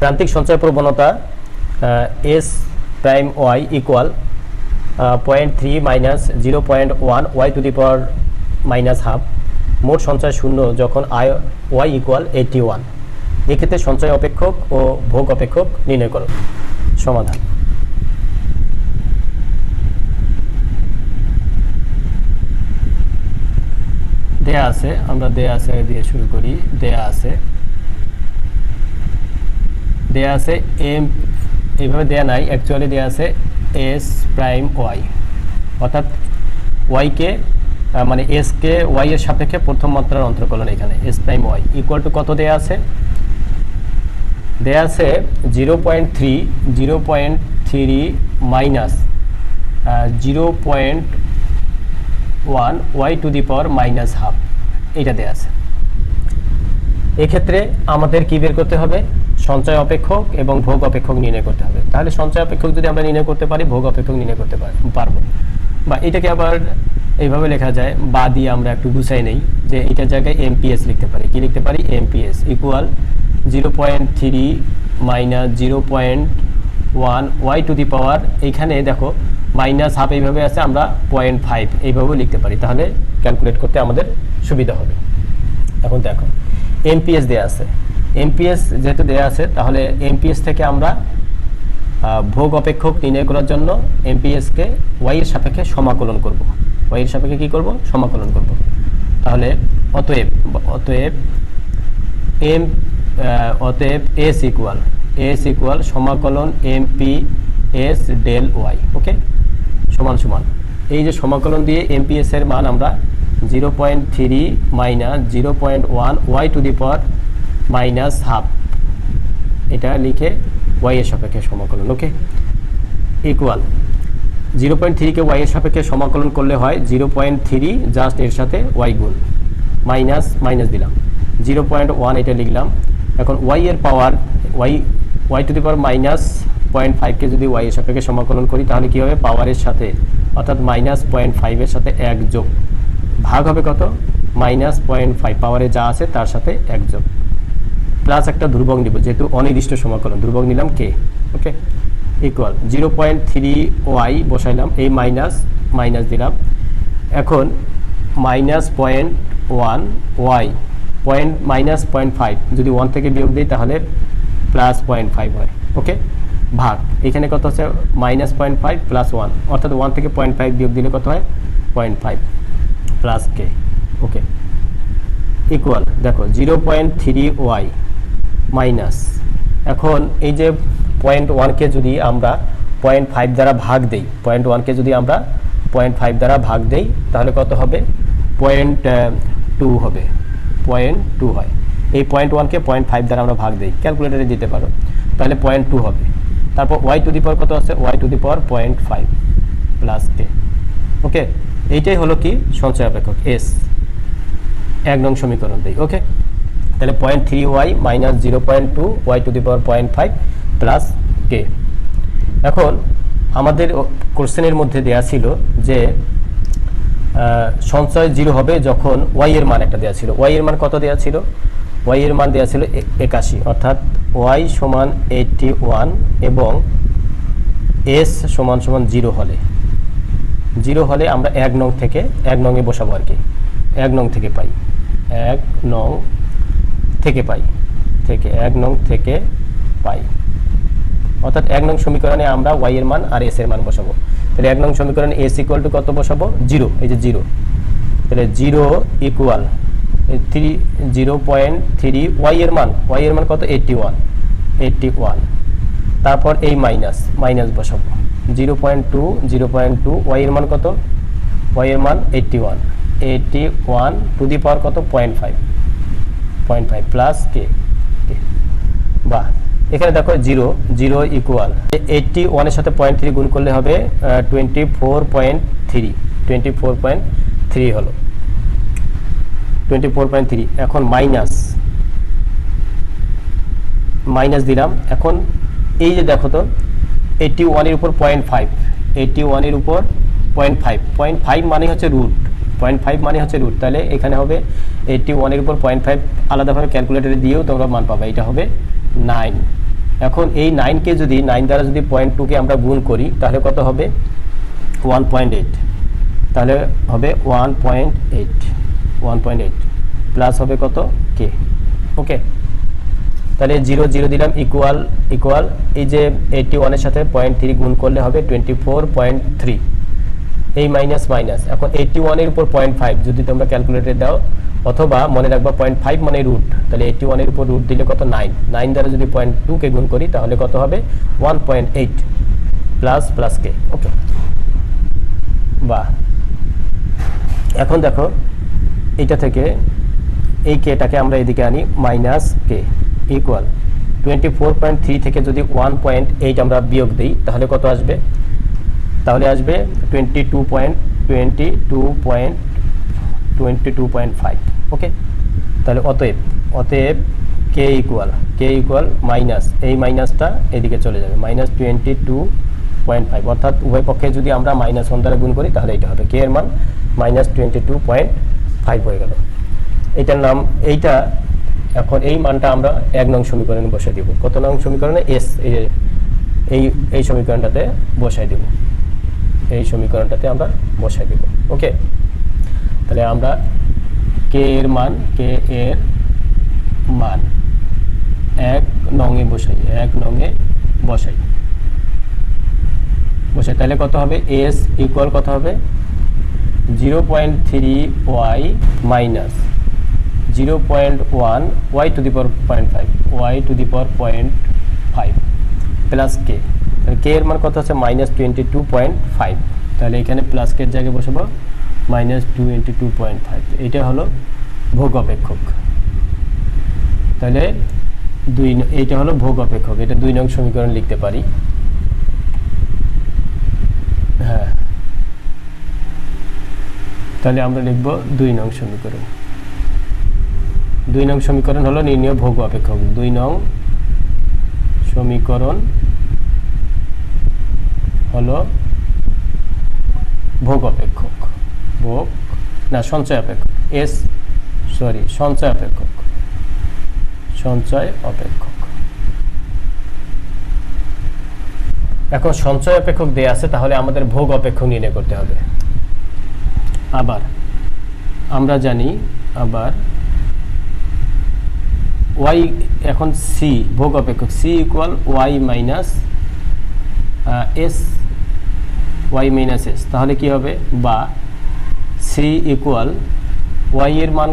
প্রান্তিক সঞ্চয় প্রবণতা S prime Y equal point three minus zero point one Y to the power minus half মোট সঞ্চয় শূন্য যখন I Y equal eighty one এক্ষেত্রে সঞ্চয় অপেক্ষক ও ভোগ অপেক্ষক নির্ণয় করো। সমাধান। দেয়া আছে, আমরা দেয়া আছে দিয়ে শুরু করি। দেয়া আছে। দেয়া আছে এম এইভাবে দেয়া নাই অ্যাকচুয়ালি দেয়া আছে এস প্রাইম ওয়াই অর্থাৎ ওয়াইকে মানে এসকে ওয়াই এর সাপেক্ষে প্রথম মাত্রার অন্তর্কলন এখানে S prime Y equal to কত দেয়া আছে? দেয়া আছে zero point three zero point three minus zero point one Y to the power minus half এইটা দেয়া আছে। এক্ষেত্রে আমাদের কি বের করতে হবে? সঞ্চয় অপেক্ষক এবং ভোগ অপেক্ষক নির্ণয় করতে হবে। তাহলে সঞ্চয় অপেক্ষক যদি আমরা নির্ণয় করতে পারি, ভোগ অপেক্ষক নির্ণয় করতে পার- পারব। বা এটাকে আবার এইভাবে লেখা যায়, বা দিয়ে আমরা একটু গুছাই নেই, যে এটার জায়গায় এমপিএস লিখতে পারি। কি লিখতে পারি? MPS equal zero point three minus zero point one Y to the power এইখানে দেখো মাইনাস হাফ এইভাবে আছে, আমরা পয়েন্ট ফাইভ এইভাবেও লিখতে পারি। তাহলে ক্যালকুলেট করতে আমাদের সুবিধা হবে। এখন দেখো এমপিএস দেয়া আছে। এমপিএস যেহেতু দেওয়া আছে, তাহলে এমপিএস থেকে আমরা ভোগ অপেক্ষক নির্ণয় করার জন্য এমপিএসকে ওয়াই এর সাপেক্ষে সমাকলন করব। ওয়াই এর সাপেক্ষে কি করব? সমাকলন করব। তাহলে অতএব অতএব এম অতএব এস ইকুয়াল এস ইকুয়াল সমাকলন MP S del Y okay সমান সমান। এই যে সমাকলন দিয়ে এমপিএস এর মান আমরা zero point three minus zero point one Y to the power minus half. এটা লিখে ওয়াই এর সাপেক্ষে সমাকলন, ওকে? ইকুয়াল জিরো পয়েন্ট থ্রিকে ওয়াই এর সাপেক্ষে সমাকলন করলে হয় জিরো পয়েন্ট থ্রি জাস্ট এর সাথে ওয়াই গুণ। মাইনাস মাইনাস দিলাম। জিরো পয়েন্ট ওয়ান এটা লিখলাম। এখন ওয়াই এর power Y Y to the power minus point ফাইভকে যদি ওয়াই এর সাপেক্ষে সমাকলন করি, তাহলে কী হবে? পাওয়ারের সাথে, অর্থাৎ মাইনাস পয়েন্ট ফাইভের সাথে এক যোগ। ভাগ হবে কত? মাইনাস পয়েন্ট ফাইভ পাওয়ারে যা আছে, তার সাথে এক যোগ। প্লাস একটা ধ্রুবক নিব, যেহেতু অনির্দিষ্ট সমাকলন। ধ্রুবক নিলাম K okay equal zero point three Y বসাইলাম, এই মাইনাস মাইনাস দিলাম। এখন minus point one Y point minus point five যদি ওয়ান থেকে বিয়োগ দিই তাহলে প্লাস পয়েন্ট ফাইভ হয় ওকে ভাগ, এখানে কত আছে? Minus point five plus one অর্থাৎ ওয়ান থেকে পয়েন্ট ফাইভ বিয়োগ দিলে কত হয়? Point five plus K okay equal দেখো zero point three Y minus. এখন এই যে পয়েন্ট ওয়ানকে যদি আমরা পয়েন্ট ফাইভ দ্বারা ভাগ দেই পয়েন্ট ওয়ানকে যদি আমরা পয়েন্ট ফাইভ দ্বারা ভাগ দেই, তাহলে কত হবে? পয়েন্ট টু হবে। পয়েন্ট টু হয়। এই পয়েন্ট ওয়ানকে পয়েন্ট ফাইভ দ্বারা আমরা ভাগ দিই। ক্যালকুলেটারে দিতে পারো। তাহলে পয়েন্ট টু হবে। তারপর ওয়াই টু দি পাওয়ার কত আছে? Y to the power point five plus K okay এইটাই হলো কি? সঞ্চয় অপেক্ষক। এস এক নং সমীকরণ দিই। ওকে তাহলে point three Y minus zero point two Y to the power point five plus K এখন আমাদের কোশ্চেনের মধ্যে দেয়া ছিল যে সঞ্চয় জিরো হবে যখন ওয়াই এর মান একটা দেওয়া ছিল। ওয়াই এর মান কত দেওয়া ছিল? ওয়াই এর মান দেওয়া ছিল একাশি। অর্থাৎ ওয়াই সমান এইটটি ওয়ান এবং এস সমান সমান জিরো হলে। জিরো হলে আমরা এক নং থেকে এক নংয়ে বসাবো আর কি। এক নং থেকে পাই। এক নং থেকে পাই, থেকে এক নং থেকে পাই। অর্থাৎ এক নং সমীকরণে আমরা ওয়াই এর মান আর এস এর মান বসাবো। তাহলে এক নং সমীকরণে এস ইকুয়াল টু কত বসাবো? জিরো, এই যে জিরো। তাহলে zero equal three zero point three Y এর মান। ওয়াই এর মান কত? এইটটি ওয়ান এইটটি ওয়ান তারপর এই মাইনাস মাইনাস বসাবো। Zero point two zero point two Y এর মান কত? ওয়াই এর মান eighty one eighty one to the power কত? Point five point five plus K বাহ, এখানে দেখো জিরো জিরো ইকুয়াল এইটটি ওয়ানের সাথে পয়েন্ট থ্রি গুণ করলে হবে twenty four point three twenty four point three হলো। টোয়েন্টি ফোর পয়েন্ট থ্রি এখন মাইনাস মাইনাস দিলাম, এখন এই যে দেখো তো এইটটি ওয়ানের উপর পয়েন্ট ফাইভ এইটটি ওয়ানের উপর পয়েন্ট ফাইভ পয়েন্ট ফাইভ মানে হচ্ছে রুট পয়েন্ট ফাইভ মানে হচ্ছে রুট তাহলে এখানে হবে এইটটি ওয়ানের উপর পয়েন্ট ফাইভ আলাদাভাবে ক্যালকুলেটারে দিয়েও তোমরা মান পাবে। এটা হবে নাইন এখন এই নাইনকে যদি নাইন দ্বারা যদি পয়েন্ট টুকে আমরা গুণ করি, তাহলে কত হবে? ওয়ান পয়েন্ট এইট তাহলে হবে one point eight one point eight plus হবে কত? কে ওকে তাহলে জিরো জিরো দিলাম ইকুয়াল ইকুয়াল এই যে এইটটি ওয়ানের সাথে পয়েন্ট থ্রি গুণ করলে হবে টোয়েন্টি ফোর পয়েন্ট থ্রি এই মাইনাস মাইনাস এখন এইটটি ওয়ানের উপর পয়েন্ট ফাইভ যদি তোমরা ক্যালকুলেটরে দাও, অথবা মনে রাখবা পয়েন্ট ফাইভ মানে রুট তাহলে এইটটি ওয়ানের উপর রুট দিলে কত? নাইন নাইন দ্বারা যদি পয়েন্ট টুকে গুণ করি, তাহলে কত হবে? One point eight plus plus K okay বা এখন দেখো, এইটা থেকে এই কেটাকে আমরা এদিকে আনি minus K equal twenty four point three থেকে যদি ওয়ান পয়েন্ট এইট আমরা বিয়োগ দিই, তাহলে কত আসবে? তাহলে আসবে twenty two point twenty two point twenty two point five okay তাহলে অতএব অতএব K equal K equal minus এই মাইনাসটা এদিকে চলে যাবে minus twenty two point five অর্থাৎ উভয় পক্ষে যদি আমরা মাইনাস ওয়ান দ্বারা গুণ করি, তাহলে এটা হবে কে এর মান minus twenty two point five হয়ে গেল। এইটার নাম, এইটা এখন এই মানটা আমরা এক নং সমীকরণে বসাই দিব। কত নং সমীকরণে? এস এই এই সমীকরণটাতে বসাই দিব। এই সমীকরণটাতে আমরা বসাই দিব ওকে তাহলে আমরা কে এর মান কে এর মান এক নঙে বসাই, এক নঙে বসাই। বসাই, তাহলে কত হবে? এস ইকুয়াল কত হবে? Zero point three Y minus zero point one Y to the power point five Y to the power point five plus K K এর মান কত হচ্ছে minus twenty two point five তাহলে এখানে প্লাস কে এর জায়গায় বসাবো। Minus twenty two point five এটা হলো ভোগ অপেক্ষক। তাহলে দুই এইটা হলো ভোগ অপেক্ষক। এটা দুই নং সমীকরণ লিখতে পারি। হ্যাঁ। তাহলে আমরা লিখব দুই নং সমীকরণ। দুই নং সমীকরণ হলো নির্ণয় ভোগ অপেক্ষক। দুই নং সমীকরণ হলো ভোগ অপেক্ষক ভোগ, না সঞ্চয় অপেক্ষক এস, সরি সঞ্চয় অপেক্ষক সঞ্চয় অপেক্ষক এখন সঞ্চয় অপেক্ষক দেয়া আছে, তাহলে আমাদের ভোগ অপেক্ষক নির্ণয় করতে হবে। আবার, আমরা জানি, আবার ওয়াই, এখন সি, ভোগ অপেক্ষক, C equal Y minus S, Y minus S তাহলে কি হবে? বা সি ইকুয়াল ওয়াই এর মান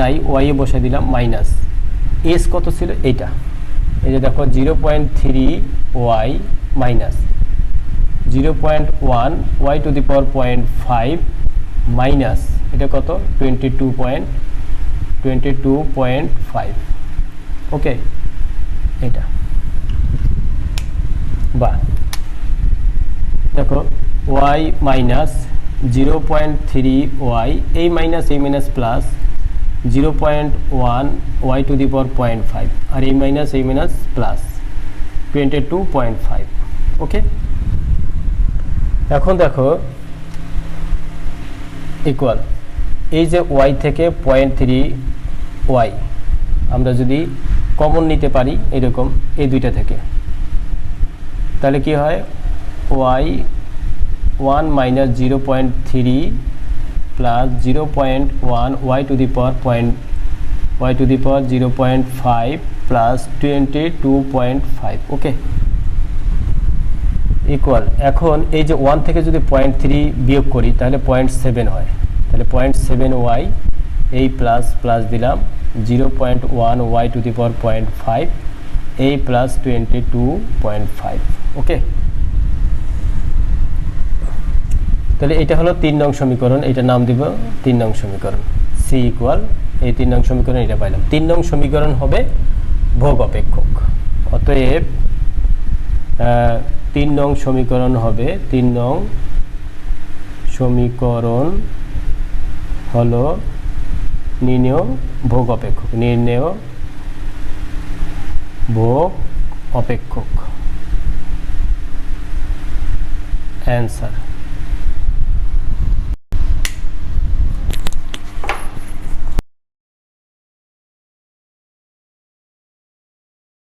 নাই ওয়াই এ বসে দিলাম মাইনাস এস কত ছিল? এইটা। এই যে দেখো zero point three Y minus zero point one Y to the power point five minus এটা কত? Twenty two point twenty two point five okay এটা বা দেখো Y minus zero point three Y এই মাইনাস এই minus plus zero point one Y to the power point five আর এই minus এই minus plus twenty two point five okay এখন দেখো equal এই যে ওয়াই থেকে পয়েন্ট থ্রি ওয়াই আমরা যদি কমন নিতে পারি, এরকম, এই দুইটা থেকে, তাহলে কি হয়? Y one minus zero point three plus zero point one Y to the power point Y to the power zero point five plus twenty two point five okay equal এখন এই যে ওয়ান থেকে যদি পয়েন্ট থ্রি বিয়োগ করি, তাহলে point seven হয়। তাহলে পয়েন্ট সেভেন ওয়াই এই প্লাস প্লাস দিলাম zero point one Y to the power point five এই plus twenty two point five okay তাহলে এটা হলো তিন নং সমীকরণ, এটা নাম দিব তিন নং সমীকরণ। সি ইকুয়াল এই তিন নং সমীকরণ এটা পাইলাম। তিন নং সমীকরণ হবে ভোগ অপেক্ষক অতএব তিন নং সমীকরণ হবে, তিন নং সমীকরণ হলো নির্ণেয় ভোগ অপেক্ষক নির্ণেয় ভোগ অপেক্ষক অ্যান্সার